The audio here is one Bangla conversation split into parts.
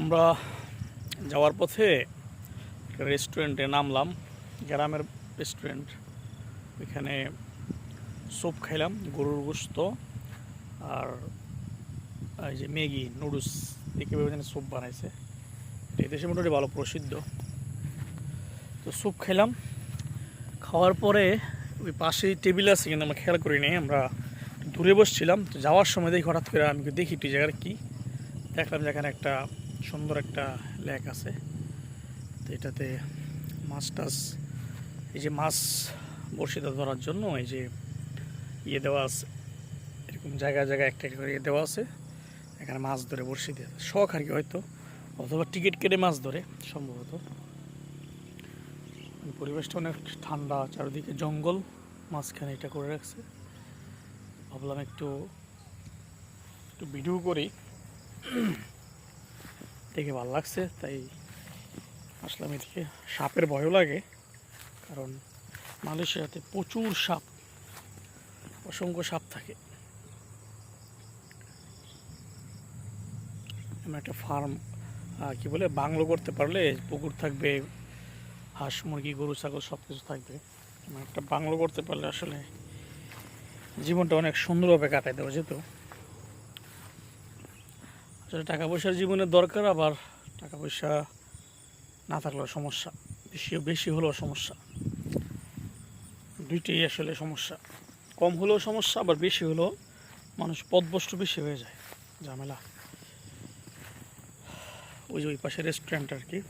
আমরা যাওয়ার পথে একটা রেস্টুরেন্টে নামলাম, গ্রামের রেস্টুরেন্ট এখানে স্যুপ খাইলাম, গরুর গোস্ত আর এই যে ম্যাগি নুডলস দেখে ভেবে জানি স্যুপ বানাইছে। এই দেশে মোটামুটি ভালো প্রসিদ্ধ। তো স্যুপ খেলাম খাওয়ার পরে ওই পাশেই টেবিল আছে কিন্তু আমরা খেয়াল করিনি আমরা দূরে বসছিলাম। তো যাওয়ার সময় দেখি হঠাৎ করে আমি দেখি একটু জায়গার কী। দেখলাম যে এখানে একটা সুন্দর একটা লেক আছে। তো এটাতে মাছ টাছ, এই যে মাছ বড়শিতে ধরার জন্য এই যে ইয়ে দেওয়া আছে। এরকম জায়গায় জায়গায় একটা করে ইয়ে দেওয়া আছে। এখানে মাছ ধরে বড়শি দিয়ে শখ আর কি হয়তো। অথবা টিকিট কেটে মাছ ধরে, সম্ভবত। পরিবেশটা অনেক ঠান্ডা, চারিদিকে জঙ্গল, মাঝখানে এটা করে রাখছে। ভাবলাম একটু একটু ভিডিও করি। দেখে ভালো লাগছে, তাই আসলাম এদিকে। সাপের ভয়ও লাগে, কারণ মালয়েশিয়াতে প্রচুর সাপ, অসংখ্য সাপ থাকে। এমন একটা ফার্ম কি বলে, বাংলো করতে পারলে পুকুর থাকবে, হাঁস, মুরগি, গরু, ছাগল সব কিছু থাকবে একটা বাংলো করতে পারলে আসলে জীবনটা অনেক সুন্দরভাবে কাটাই দেওয়া যেত আসলে টাকা পয়সার জীবনের দরকার, আবার টাকা পয়সা না থাকলেও সমস্যা। বেশি বেশি হলেও সমস্যা। দুইটাই আসলে সমস্যা। কম হলেও সমস্যা, আবার বেশি হলেও মানুষ পদভষ্ট বেশি হয়ে যায়। ঝামেলা। ওই যে ওই পাশে রেস্টুরেন্ট আর কি।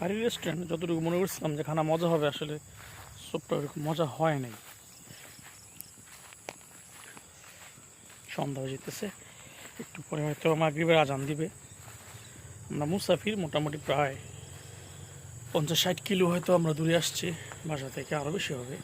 বাড়ির রেস্টুরেন্ট যতটুকু মনে করছিলাম যে খানা মজা হবে, আসলে সবটা ওরকম মজা হয় নাই। সন্ধ্যা হয়ে যেতেছে একটু পরে হয়তো মাগরীবের আজান দিবে। আমরা মুসাফির মোটামুটি প্রায় পঞ্চাশ ষাট কিলো হয়তো আমরা দূরে আসছি, বাসা থেকে আরও বেশি হবে।